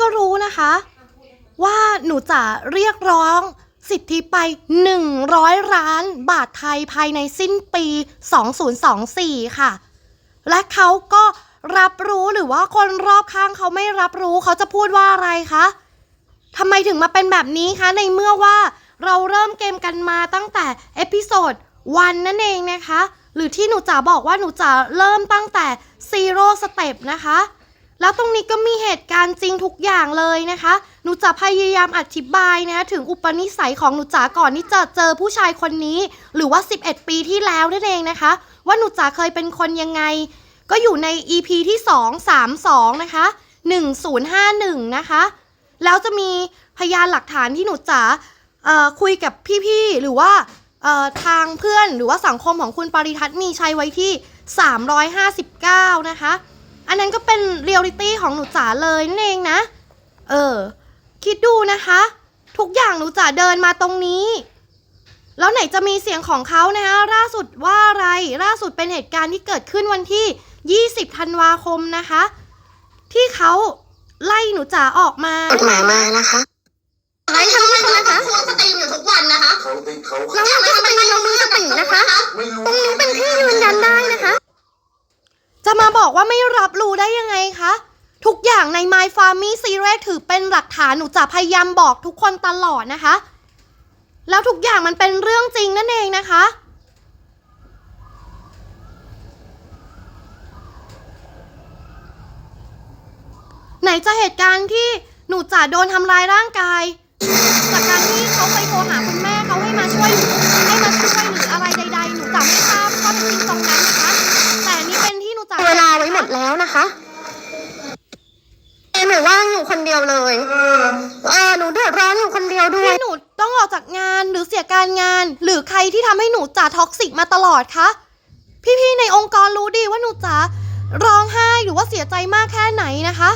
ก็รู้นะคะ ว่าหนูจะเรียกร้องสิทธิไป 100ล้านบาทไทยภายในสิ้นปี 2024 ค่ะ และเขาก็รับรู้หรือว่าคนรอบข้างเขาไม่รับรู้เขาจะพูดว่าอะไรคะทำไมถึงมาเป็นแบบนี้คะในเมื่อว่าเราเริ่มเกมกันมาตั้งแต่เอพิโซดวันนั่นเองนะคะ หรือที่หนูจ๋าบอกว่าหนูจ๋าเริ่มตั้งแต่ซีโร่สเต็ปนะคะ แล้วตรงนี้ก็มีเหตุการณ์จริงทุกอย่างเลยนะคะ หนูจะพยายามอธิบายนะถึงอุปนิสัยของหนูจ๋าก่อนที่จะเจอผู้ชายคนนี้ หรือว่า 11 ปีที่แล้วนั่นเองนะคะ ว่าหนูจ๋าเคยเป็นคนยังไง ก็อยู่ใน EP ที่ 232 นะคะ 1051 นะคะ แล้วจะมีพยานหลักฐานที่หนูจ๋าคุยกับพี่ๆ หรือว่าทางเพื่อนหรือว่าสังคมของคุณปริทัศน์มีชัยไว้ที่ 359 นะคะ อันนั้นก็เป็นเรียลลิตี้ของหนูจ๋าเลยนั่นเองนะ เออ คิดดูนะคะ ทุกอย่างหนูจ๋าเดินมาตรงนี้ แล้วไหนจะมีเสียงของเขานะคะล่าสุดว่าอะไรล่าสุดเป็นเหตุการณ์ที่เกิดขึ้นวันที่ 20ธันวาคมนะคะ ที่เขาไล่หนูจ๋าออกมากฎหมายมานะคะอะไรทำไมทำไมคะโพสต์สตรีมอยู่ทุกวันนะคะเขาติดเขาแล้วทำไมทำไมเรามือสตินะคะ ไม่รู้ตรงนี้เป็นที่ยืนยันได้นะคะ จะมาบอกว่าไม่รับรู้ได้ยังไงคะ ทุกอย่างใน My Farmy Series ถือเป็นหลักฐานหนูจะพยายามบอกทุกคนตลอดนะคะ แล้วทุกอย่างมันเป็นเรื่องจริงนั่นเองนะคะ ไหนจะเหตุการณ์ที่หนูจ๋าโดนทำร้ายร่างกาย จากการที่ นะคะเอหนูว่างอยู่คนเดียวเลยเออเออหนูเดือดร้อนอยู่คนเดียวด้วย ที่หนูต้องออกจากงานหรือเสียการงาน หรือใครที่ทำให้หนูจ๋าท็อกซิกมาตลอดคะ พี่ๆในองค์กรรู้ดีว่าหนูจ๋าร้องไห้หรือว่าเสียใจมากแค่ไหนนะคะ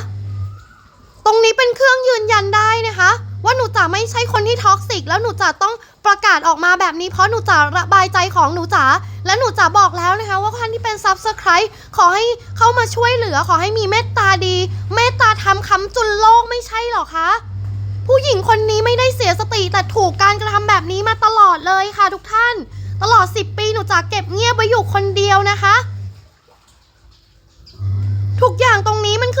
ตรงนี้เป็นเครื่องยืนยันได้นะคะ ว่าหนูจ๋าไม่ใช่คนที่ท็อกซิก แล้วหนูจ๋าต้องประกาศออกมาแบบนี้เพราะหนูจ๋าระบายใจของหนูจ๋าและหนูจ๋าบอกแล้วนะคะ ว่าท่านที่เป็นซับสไครต์ขอให้เข้ามาช่วยเหลือ ขอให้มีเมตตาดีเมตตาทำคำจุนโลกไม่ใช่หรอคะผู้หญิงคนนี้ไม่ได้เสียสติแต่ถูกการกระทำแบบนี้มาตลอดเลยค่ะ ทุกท่าน ตลอด 10 ปีหนูจ๋าเก็บเงียบไว้อยู่คนเดียวนะคะ ทุกอย่างตรงนี้มันคือ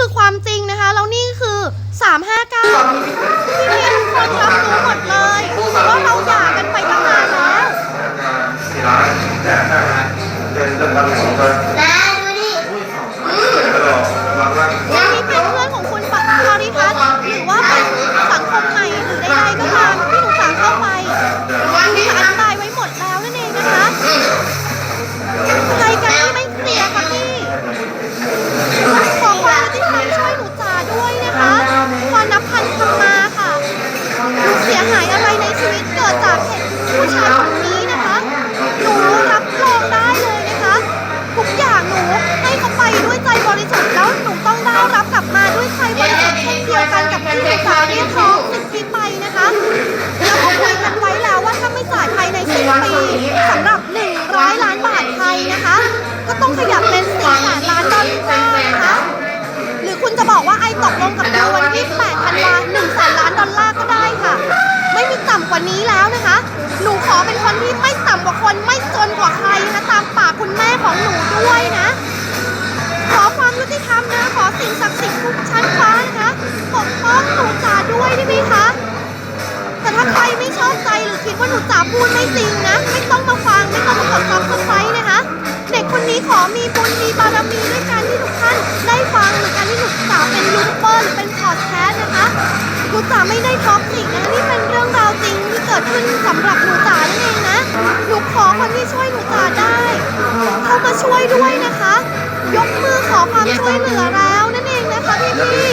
รือคิดว่าหนูจ๋าพูดไม่จริงนะ ไม่ต้องมาฟังไม่ต้องมากดซับสไครต์นะคะ เด็กคนนี้ขอมีบุญมีบารมีด้วยการที่ทุกท่านได้ฟังหรือการที่หนูจ๋าเป็นยูทูบเบอร์หรือเป็นพอดแคสต์นะคะหนูจ๋าไม่ได้ท็อกซิกนะนี่เป็นเรื่องราวจริงที่เกิดขึ้นสำหรับหนูจ๋านั่นเองนะหนูขอคนที่ช่วยหนูจ๋าได้เข้ามาช่วยด้วยนะคะ ยกมือขอความช่วยเหลือแล้วนั่นเองนะคะพี่พี่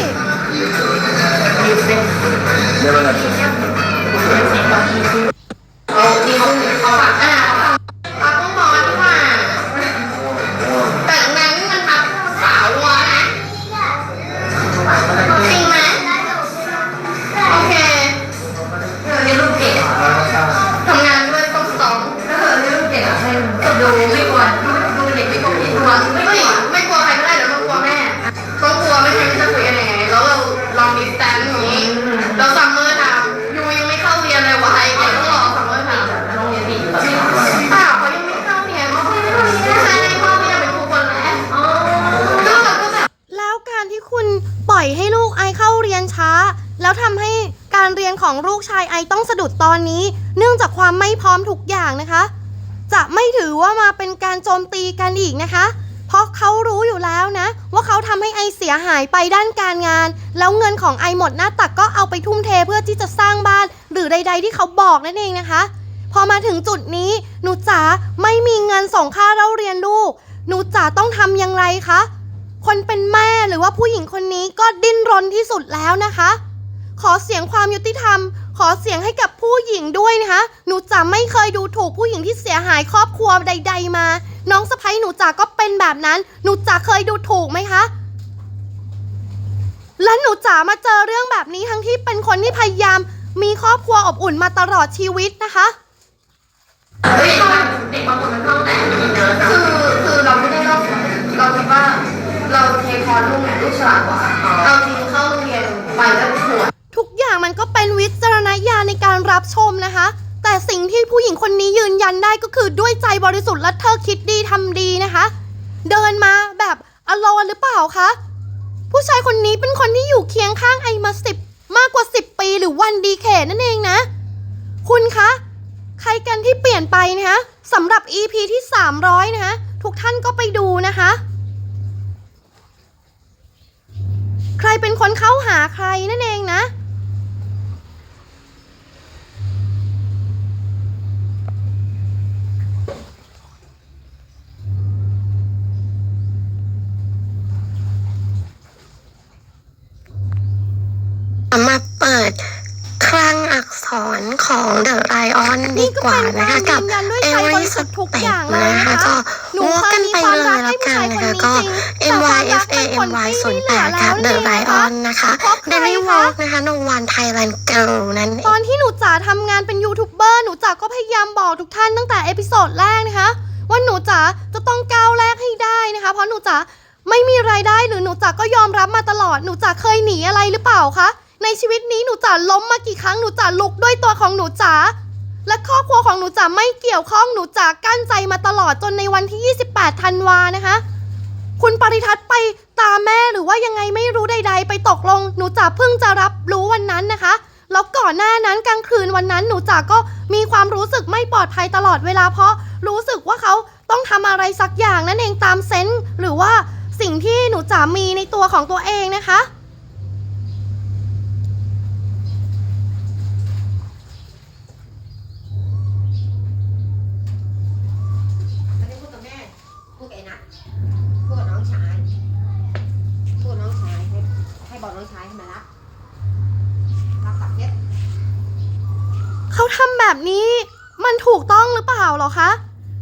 ของลูกชายไอต้องสะดุดตอนนี้ เนื่องจากความไม่พร้อมทุกอย่างนะคะ จะไม่ถือว่ามาเป็นการโจมตีกันอีกนะคะ เพราะเขารู้อยู่แล้วนะ ว่าเขาทำให้ไอเสียหายไปด้านการงาน แล้วเงินของไอหมดหน้าตักก็เอาไปทุ่มเทเพื่อที่จะสร้างบ้าน หรือใด ๆ ที่เขาบอกนั่นเองนะคะ พอมาถึงจุดนี้หนูจ๋าไม่มีเงินส่งค่าเล่าเรียนลูกหนูจ๋าต้องทำอย่างไรคะคนเป็นแม่หรือว่าผู้หญิงคนนี้ก็ดิ้นรนที่สุดแล้วนะคะ ขอเสียงความยุติธรรม ขอเสียงให้กับผู้หญิงด้วยนะคะ หนูจ๋าไม่เคยดูถูกผู้หญิงที่เสียหายครอบครัวใด ๆ มา น้องสะใภ้หนูจ๋าก็เป็นแบบนั้น หนูจ๋าเคยดูถูกไหมคะ และหนูจ๋ามาเจอเรื่องแบบนี้ทั้งที่เป็นคนที่พยายาม มีครอบครัวอบอุ่นมาตลอดชีวิตนะคะเด็กบางคนมันเข้าแต่คือคือเราไม่ได้รอบเราคิดว่าเราเทคอนลูกลูกฉลาดกว่าเอาจริงเข้าโรงเรียนไปแล้วหัวทุก อย่างมันก็เป็นวิจารณญาณในการรับชมนะคะ แต่สิ่งที่ผู้หญิงคนนี้ยืนยันได้ก็คือด้วยใจบริสุทธิ์และเธอคิดดีทำดีนะคะ เดินมาแบบอโลนหรือเปล่าคะผู้ชายคนนี้เป็นคนที่อยู่เคียงข้างไอมาสิบมากกว่า 10 ปีหรือวันดีเคนั่นเองนะ คุณคะใครกันที่เปลี่ยนไปนะคะสำหรับ EP ที่ 300 นะคะทุกท่านก็ไปดูนะคะ ใครเป็นคนเข้าหาใครนั่นเองนะ มาเปิดคลังอักษรของเดอะไ i ออนดี นี่ ก็กว่าเป็นนะคะการกับยืนยันด้วยเอใจเวอบร์ริสสุทธิ์ทุกเต็อปย่างเลยนะนะคะคะก็หนูวกเคยกันมีไปความเลรัยกให้แล้วผู้กันชายคนนะคะนี้ก็จริงแต่ความรัก MY มัน FA ไม่ MY เหลือ0แล้ว8กับนั่น The เองนะคะ Lion นะคะเพราะใคร Daily คะ Walk นะคะนงวัน Thailand Girl นั่นเองตอนที่หนูจ๋าทำงานเป็นยูทูบเบอร์หนูจ๋าก็พยายามบอกทุกท่านตั้งแต่เอพิโซดแรกนะคะว่าหนูจ๋าจะต้องก้าวแรกให้ได้นะคะ เพราะหนูจ๋าไม่มีรายได้หรือหนูจ๋าก็ยอมรับมาตลอดหนูจ๋าเคยหนีอะไรหรือเปล่าคะในชีวิตนี้หนูจ๋าล้มมากี่ครั้งหนูจ๋าลุกด้วยตัวของหนูจ๋า และครอบครัวของหนูจ๋าไม่เกี่ยวข้องหนูจ๋ากั้นใจมาตลอดจนในวันที่ 28 ธันวานะคะ คุณปริทัศน์ไปตามแม่หรือว่ายังไงไม่รู้ใด ๆ ไปตกลง หนูจ๋าเพิ่งจะรับรู้วันนั้นนะคะแล้วก่อนหน้านั้นกลางคืนวันนั้นหนูจ๋าก็มีความรู้สึกไม่ปลอดภัยตลอดเวลาเพราะรู้สึกว่าเขาต้องทำอะไรสักอย่างนั่นเองตามเซนส์หรือว่าสิ่งที่หนูจ๋ามีในตัวของตัวเองนะคะ ไม่ได้พูดกับแม่ พูดกับไอ้นัทพูดกับน้องชาย พูดกับน้องชายให้ให้บอกน้องชายให้มารับ รับกลับเพชร เขาทำ แบบนี้ มันถูกต้องหรือเปล่าหรอคะ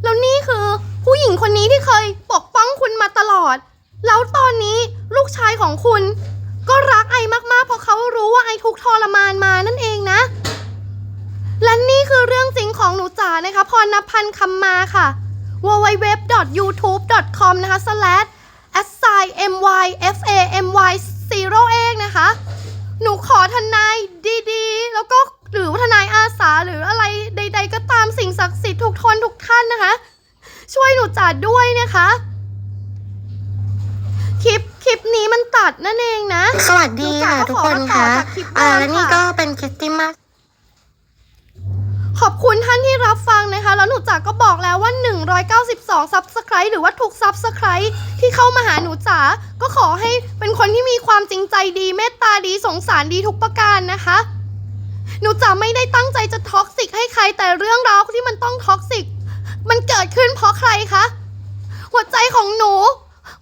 แล้วนี่คือ ผู้หญิงคนนี้ที่เคยปกป้องคุณมาตลอด แล้วตอนนี้ลูกชายของคุณ ก็รักไอมากๆ เพราะเขารู้ว่าไอทุกทรมานมานั่นเองนะ และนี่คือเรื่องจริงของหนูจ๋านะคะ พรณพันธ์คำมาค่ะ www.youtube.com นะคะ slash assign my f a m y zero เองนะคะ หนูขอทนายดีๆ แล้วก็ หรือว่าทนายอาสาหรืออะไรใด ๆ ก็ตามสิ่งศักดิ์สิทธิ์ทุกทนทุกท่านนะคะ ช่วยหนูจัดด้วยนะคะ คลิปคลิปนี้มันตัดนั่นเองนะ สวัสดีค่ะทุกคนค่ะอ่าและนี่ก็เป็นคิตตี้มาขอบคุณท่านที่รับฟังนะคะ แล้วหนูจ๋าก็บอกแล้วว่า 192 Subscribe หรือว่าทุก Subscribe ที่เข้ามาหาหนูจ๋าก็ขอให้เป็นคนที่มีความจริงใจดี เมตตาดีสงสารดีทุกประการนะคะ หนูจ๋าไม่ได้ตั้งใจจะท็อกซิกให้ใครแต่เรื่องราวที่มันต้องท็อกซิก มันเกิดขึ้นเพราะใครคะ หัวใจของหนู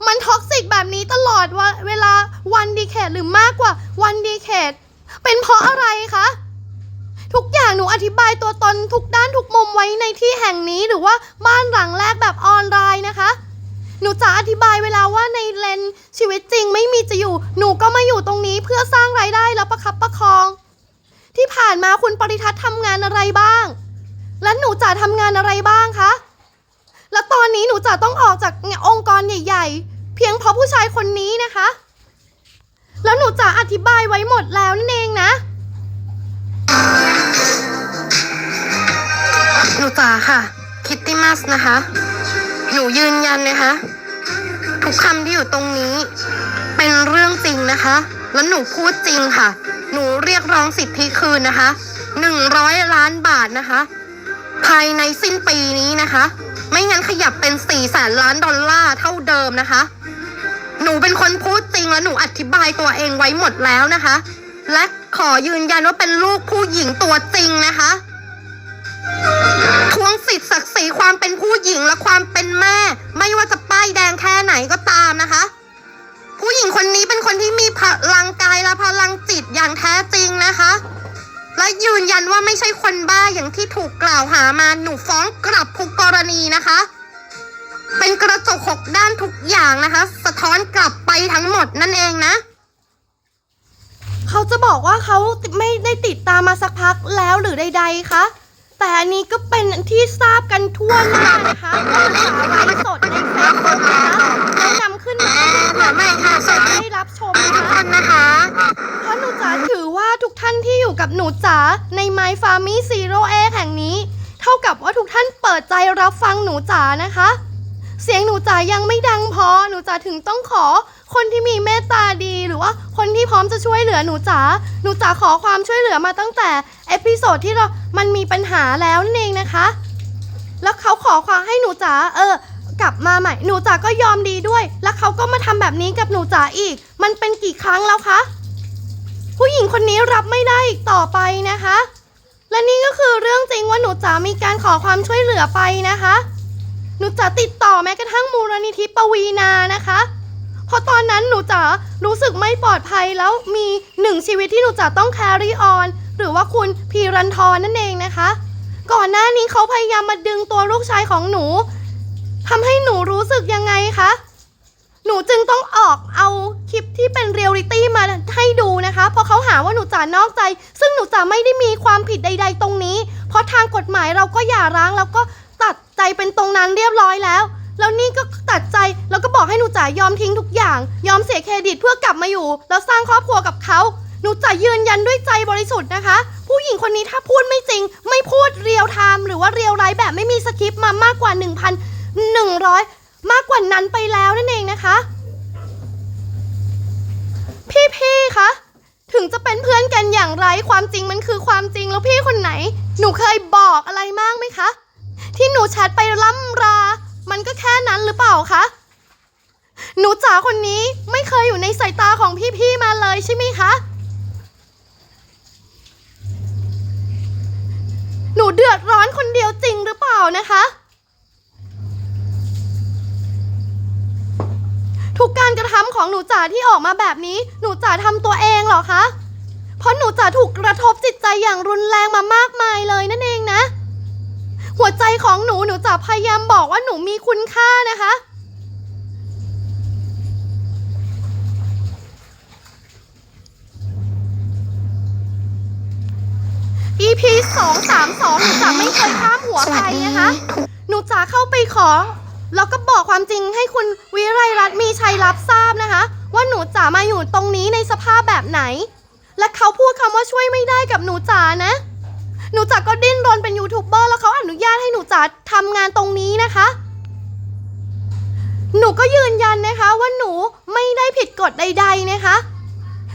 มันท็อกซิกแบบนี้ตลอดว่าเวลาวันดีเคทหรือมากกว่าวันดีเคทเป็นเพราะอะไรคะ ทุกอย่างหนูอธิบายตัวตนทุกด้านทุกมุมไว้ในที่แห่งนี้หรือว่าบ้านหลังแรกแบบออนไลน์นะคะหนูจะอธิบายเวลาว่าในเลนชีวิตจริงไม่มีจะอยู่ หนูก็มาอยู่ตรงนี้เพื่อสร้างรายได้แล้วประคับประคอง ที่ผ่านมาคุณปริทัศน์ทำงานอะไรบ้าง และหนูจะทำงานอะไรบ้างคะ และตอนนี้หนูจะต้องออกจากองค์กรใหญ่ ๆ เพียงเพราะผู้ชายคนนี้นะคะ แล้วหนูจะอธิบายไว้หมดแล้วนั่นเองนะ หนูจ๋าค่ะ คิตตี้มัสนะคะ หนูยืนยันนะคะ ทุกคำที่อยู่ตรงนี้ เป็นเรื่องจริงนะคะ แล้วหนูพูดจริงค่ะ หนูเรียกร้องสิทธิคืนนะคะหนึ่งร้อยล้านบาทนะคะ ภายในสิ้นปีนี้นะคะ ไม่งั้นขยับเป็นสี่แสนล้านดอลลาร์เท่าเดิมนะคะ หนูเป็นคนพูดจริงและหนูอธิบายตัวเองไว้หมดแล้วนะคะ และขอยืนยันว่าเป็นลูกผู้หญิงตัวจริงนะคะทวงสิทธิ์ศักดิ์ศรีความเป็นผู้หญิงและความเป็นแม่ ไม่ว่าจะป้ายแดงแค่ไหนก็ตามนะคะ ผู้หญิงคนนี้เป็นคนที่มีพลังกายและพลังจิตอย่างแท้จริงนะคะ และยืนยันว่าไม่ใช่คนบ้าอย่างที่ถูกกล่าวหามาหนูฟ้องกลับทุกกรณีนะคะ เป็นกระจกหกด้านทุกอย่างนะคะ สะท้อนกลับไปทั้งหมดนั่นเองนะเขาจะบอกว่าเขาไม่ได้ติดตามมาสักพักแล้วหรือใด ๆคะแต่อันนี้ก็เป็นที่ทราบกันทั่วหน้านะคะว่าหาไลฟ์สดในเฟซบุ๊กนะคะแล้นำ ขึ้นมาให้ทุกคนได้รับชมนะคะนะคะเพราะหนูจ๋าถือว่าทุกท่านที่อยู่กับหนูจ๋าใน My Farmy Zero A แห่งนี้ เท่ากับว่าทุกท่านเปิดใจรับฟังหนูจ๋านะคะ เสียงหนูจ๋ายังไม่ดังพอหนูจ๋าถึงต้องขอ คนที่มีเมตตาดีหรือว่าคนที่พร้อมจะช่วยเหลือหนูจ๋าหนูจ๋าขอความช่วยเหลือมาตั้งแต่เอพิโซดที่เรามันมีปัญหาแล้วนั่นเองนะคะแล้วเขาขอความให้หนูจ๋าเออ กลับมาใหม่ หนูจ๋าก็ยอมดีด้วย แล้วเขาก็มาทำแบบนี้กับหนูจ๋าอีก มันเป็นกี่ครั้งแล้วคะ ผู้หญิงคนนี้รับไม่ได้อีกต่อไปนะคะ และนี่ก็คือเรื่องจริงว่าหนูจ๋ามีการขอความช่วยเหลือไปนะคะ หนูจ๋าติดต่อแม้กระทั่งมูลนิธิปวีนานะคะเพราะตอนนั้นหนูจ๋ารู้สึกไม่ปลอดภัยแล้วมีหนึ่งชีวิตที่หนูจ๋าต้อง carry on หรือว่าคุณพีรันทรนั่นเองนะคะ ก่อนหน้านี้เขาพยายามมาดึงตัวลูกชายของหนู ทำให้หนูรู้สึกยังไงคะ หนูจึงต้องออกเอาคลิปที่เป็นเรียลลิตี้มาให้ดูนะคะ เพราะเขาหาว่าหนูจ๋านอกใจ ซึ่งหนูจ๋าไม่ได้มีความผิดใด ๆ ตรงนี้ เพราะทางกฎหมายเราก็อย่าร้างแล้วก็ตัดใจเป็นตรงนั้นเรียบร้อยแล้ว แล้วนี่ก็ตัดใจแล้วก็บอกให้หนูจ๋ายอมทิ้งทุกอย่าง ยอมเสียเครดิตเพื่อกลับมาอยู่ แล้วสร้างครอบครัวกับเขาหนูจ๋ายืนยันด้วยใจบริสุทธิ์นะคะ ผู้หญิงคนนี้ถ้าพูดไม่จริง ไม่พูดเรียลไทม์หรือว่าเรียลไลฟ์แบบไม่มีสคริปต์มามากกว่า 1,100 มากกว่านั้นไปแล้วนั่นเองนะคะ พี่ๆคะถึงจะเป็นเพื่อนกันอย่างไรความจริงมันคือความจริงแล้วพี่คนไหน หนูเคยบอกอะไรมากไหมคะ ที่หนูแชทไปล่ำรา มันก็แค่นั้นหรือเปล่าคะหนูจ๋าคนนี้ไม่เคยอยู่ในสายตาของพี่ๆมาเลยใช่ไหมคะหนูเดือดร้อนคนเดียวจริงหรือเปล่านะคะ ทุกการกระทำของหนูจ๋าที่ออกมาแบบนี้ หนูจ๋าทำตัวเองเหรอคะ เพราะหนูจ๋าถูกกระทบจิตใจอย่างรุนแรงมามากมายเลยนั่นเองนะ หัวใจของหนูหนูจ๋าพยายามบอกว่าหนูมีคุณค่านะคะ EP สองสามสองหนูจ๋าไม่เคยข้ามหัวใครนะคะ หนูจ๋าเข้าไปขอ แล้วก็บอกความจริงให้คุณวิไรรัตน์มีชัยรับทราบนะคะ ว่าหนูจ๋ามาอยู่ตรงนี้ในสภาพแบบไหน และเขาพูดคำว่าช่วยไม่ได้กับหนูจ๋านะ หนูจ๋าก็ดิ้นรนเป็นยูทูบเบอร์แล้วเขาอนุญาตให้หนูจ๋าทำงานตรงนี้นะคะ หนูก็ยืนยันนะคะว่าหนูไม่ได้ผิดกฎใด ๆนะคะ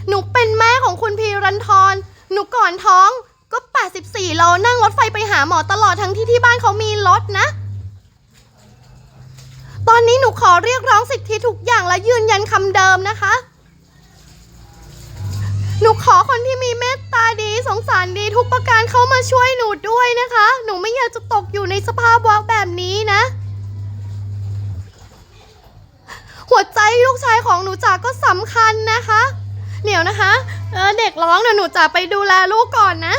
หนูเป็นแม่ของคุณพีรันทรหนูก่อนท้องก็ 84โลนั่งรถไฟไปหาหมอตลอดทั้งที่ที่บ้านเขามีรถนะ ตอนนี้หนูขอเรียกร้องสิทธิทุกอย่างและยืนยันคำเดิมนะคะ หนูขอคนที่มีเมตตาดีสงสารดีทุกประการเข้ามาช่วยหนูด้วยนะคะ หนูไม่อยากจะตกอยู่ในสภาพวักแบบนี้นะ หัวใจลูกชายของหนูจ๋าก็สำคัญนะคะ เดี๋ยวนะคะเเด็กร้องเดี๋ยวหนูจ๋าไปดูแลลูกก่อนนะ